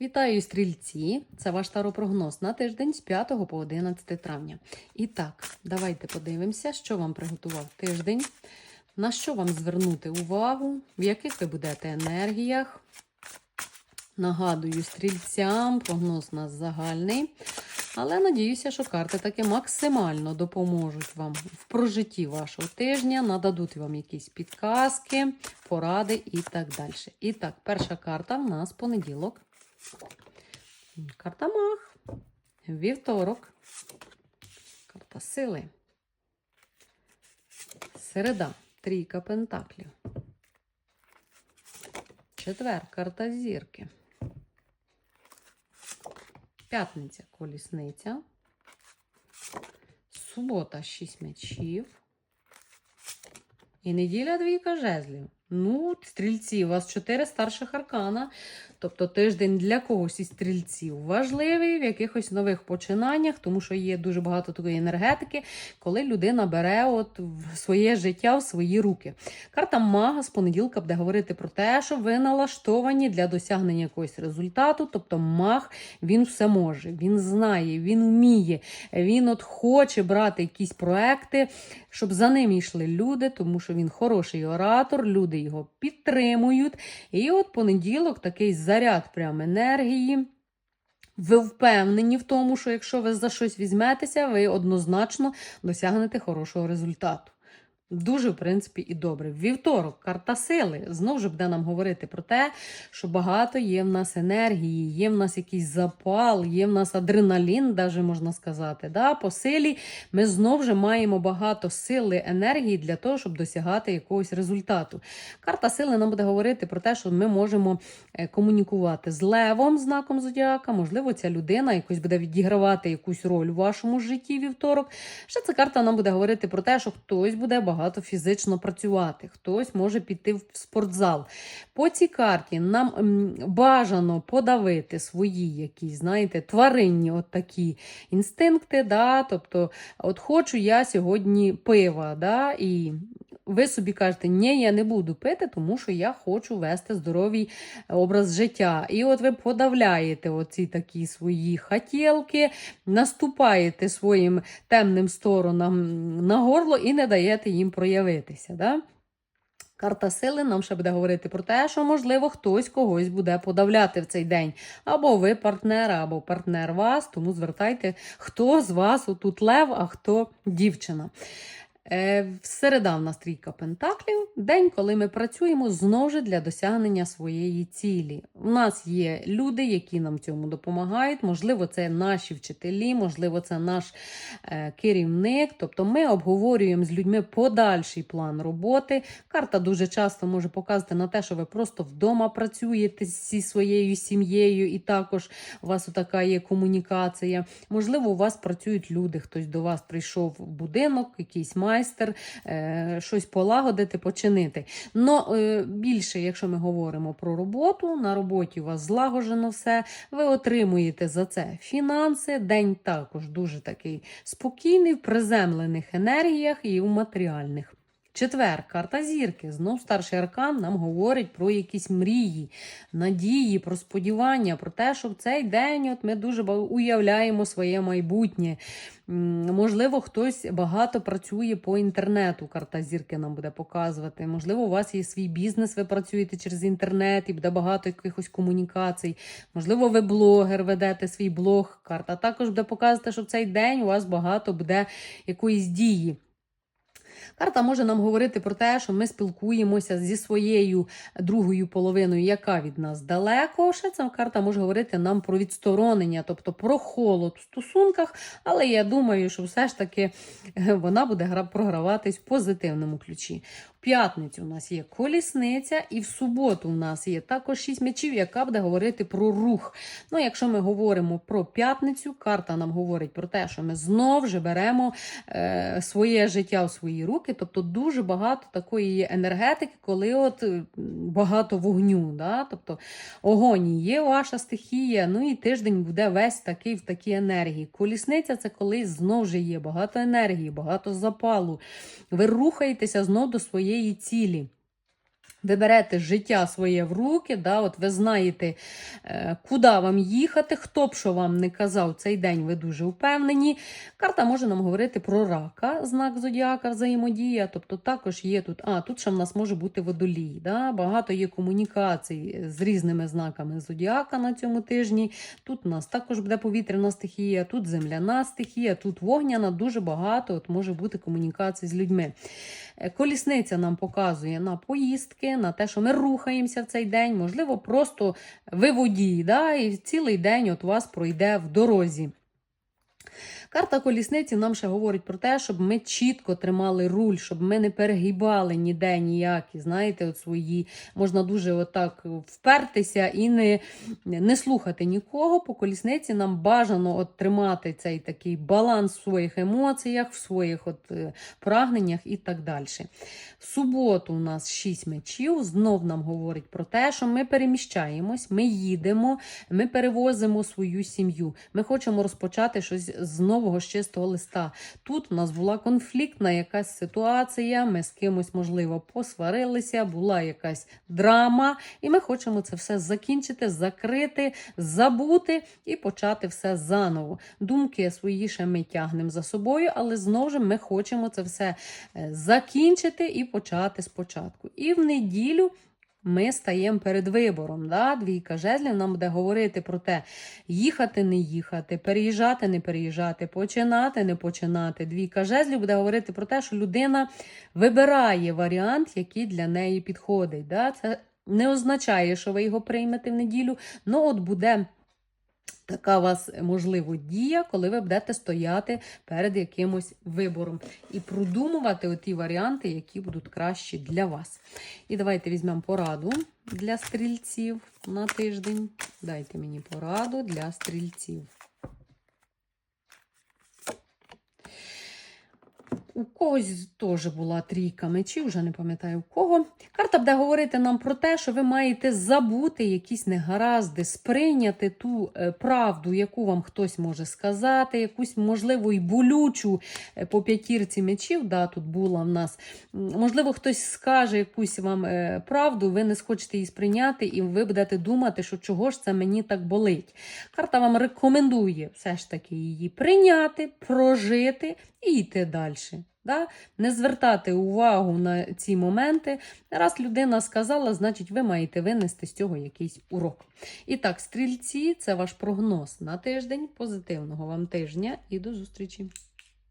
Вітаю стрільці! Це ваш таропрогноз на тиждень з 5 по 11 травня. І так, давайте подивимося, що вам приготував тиждень, на що вам звернути увагу, в яких ви будете енергіях. Нагадую стрільцям, прогноз у нас загальний. Але надіюся, що карти таки максимально допоможуть вам в прожитті вашого тижня, нададуть вам якісь підказки, поради і так далі. І так, перша карта в нас понеділок. Карта Мах. Вівторок. Карта сили. Середа. Трійка пентаклів. Четвер. Карта зірки. П'ятниця колісниця. Субота шість мечів. І неділя двійка жезлів. Ну, стрільці, у вас чотири старших аркана. Тобто тиждень для когось із стрільців важливий в якихось нових починаннях, тому що є дуже багато такої енергетики, коли людина бере от своє життя в свої руки. Карта Мага з понеділка буде говорити про те, що ви налаштовані для досягнення якогось результату. Тобто маг він все може, він знає, він вміє, він от хоче брати якісь проекти, щоб за ним йшли люди, тому що він хороший оратор, люди його підтримують. І от понеділок такий заряд прям енергії. Ви впевнені в тому, що якщо ви за щось візьметеся, ви однозначно досягнете хорошого результату. Дуже, в принципі, і добре. Вівторок, карта сили. Знову ж буде нам говорити про те, що багато є в нас енергії, є в нас якийсь запал, є в нас адреналін, даже можна сказати. Да? По силі ми знову ж маємо багато сили, енергії для того, щоб досягати якогось результату. Карта сили нам буде говорити про те, що ми можемо е, комунікувати з левом, знаком зодіака. Можливо, ця людина якось буде відігравати якусь роль у вашому житті вівторок. Ще ця карта нам буде говорити про те, що хтось буде багато фізично працювати, хтось може піти в спортзал. По цій карті нам бажано подавити свої якісь, знаєте, тваринні от такі інстинкти. Да? Тобто, от хочу я сьогодні пива, да? і ви собі кажете, ні, я не буду пити, тому що я хочу вести здоровий образ життя. І от ви подавляєте оці такі свої хотілки, наступаєте своїм темним сторонам на горло і не даєте їм проявитися. Да? Карта сили нам ще буде говорити про те, що, можливо, хтось когось буде подавляти в цей день. Або ви партнер, або партнер вас, тому звертайте, хто з вас отут лев, а хто дівчина. Е, Середа в нас трійка пентаклів. День, коли ми працюємо знову ж для досягнення своєї цілі. У нас є люди, які нам цьому допомагають. Можливо, це наші вчителі, можливо, це наш е, керівник. Тобто ми обговорюємо з людьми подальший план роботи. Карта дуже часто може показати на те, що ви просто вдома працюєте зі своєю сім'єю, і також у вас така є комунікація. Можливо, у вас працюють люди, хтось до вас прийшов в будинок, якийсь майстер, е, щось полагодити, починити. Но е, більше, якщо ми говоримо про роботу, на роботі у вас злагоджено все, ви отримуєте за це фінанси. День також дуже такий спокійний, в приземлених енергіях і у матеріальних. Четвер, карта зірки. Знов старший аркан нам говорить про якісь мрії, надії, про сподівання, про те, що в цей день от ми дуже уявляємо своє майбутнє. Можливо, хтось багато працює по інтернету. Карта зірки нам буде показувати. Можливо, у вас є свій бізнес, ви працюєте через інтернет і буде багато якихось комунікацій. Можливо, ви блогер, ведете свій блог. Карта також буде показувати, що в цей день у вас багато буде якоїсь дії. Карта може нам говорити про те, що ми спілкуємося зі своєю другою половиною, яка від нас далеко. Ще ця карта може говорити нам про відсторонення, тобто про холод в стосунках. Але я думаю, що все ж таки е, вона буде програватись в позитивному ключі. П'ятницю у нас є колісниця, і в суботу у нас є також шість мечів, яка буде говорити про рух. Ну, якщо ми говоримо про п'ятницю, карта нам говорить про те, що ми знов же беремо е, своє життя в свої руки. Тобто дуже багато такої є енергетики, коли от е, багато вогню. Да? Тобто огонь є ваша стихія, ну і тиждень буде весь такий в такій енергії. Колісниця це коли знов же є багато енергії, багато запалу. Ви рухаєтеся знов до своєї цілі. Ви берете життя своє в руки, да, от ви знаєте, е, куди вам їхати, хто б що вам не казав, цей день ви дуже впевнені. Карта може нам говорити про рака, знак зодіака, взаємодія. Тобто також є тут, а тут ще в нас може бути водолій. Да? Багато є комунікацій з різними знаками зодіака на цьому тижні. Тут у нас також буде повітряна стихія, тут земляна стихія, тут вогняна, дуже багато от може бути комунікацій з людьми. Е, Колісниця нам показує на поїздки, на те, що ми рухаємося в цей день. Можливо, просто ви водій, да, і цілий день от вас пройде в дорозі. Карта колісниці нам ще говорить про те, щоб ми чітко тримали руль, щоб ми не перегибали ніде ніякі, знаєте, от свої. Можна дуже отак впертися і не, не слухати нікого. По колісниці нам бажано от тримати цей такий баланс в своїх емоціях, в своїх от е, прагненнях і так далі. В суботу у нас 6 мечів. Знов нам говорить про те, що ми переміщаємось, ми їдемо, ми перевозимо свою сім'ю. Ми хочемо розпочати щось з нового з чистого листа. Тут у нас була конфліктна якась ситуація. Ми з кимось, можливо, посварилися, була якась драма, і ми хочемо це все закінчити, закрити, забути і почати все заново. Думки свої ще ми тягнемо за собою, але знову ж ми хочемо це все е, закінчити і почати спочатку. І в неділю. Ми стаємо перед вибором. Да? Двійка жезлів нам буде говорити про те, їхати, не їхати, переїжджати, не переїжджати, починати, не починати. Двійка жезлів буде говорити про те, що людина вибирає варіант, який для неї підходить. Да? Це не означає, що ви його приймете в неділю, але от буде. Така у вас можливо дія, коли ви будете стояти перед якимось вибором і продумувати оті варіанти, які будуть кращі для вас. І давайте візьмемо пораду для стрільців на тиждень. Дайте мені пораду для стрільців. У когось теж була трійка мечів, вже не пам'ятаю у кого. Карта буде говорити нам про те, що ви маєте забути якісь негаразди, сприйняти ту е, правду, яку вам хтось може сказати, якусь, можливо, і болючу е, по п'ятірці мечів. Да, тут була в нас. Можливо, хтось скаже якусь вам е, правду, ви не схочете її сприйняти, і ви будете думати, що чого ж це мені так болить. Карта вам рекомендує все ж таки її прийняти, прожити і йти далі. Да? Не звертати увагу на ці моменти. Раз людина сказала, значить, ви маєте винести з цього якийсь урок. І так, стрільці, це ваш прогноз на тиждень. Позитивного вам тижня і до зустрічі!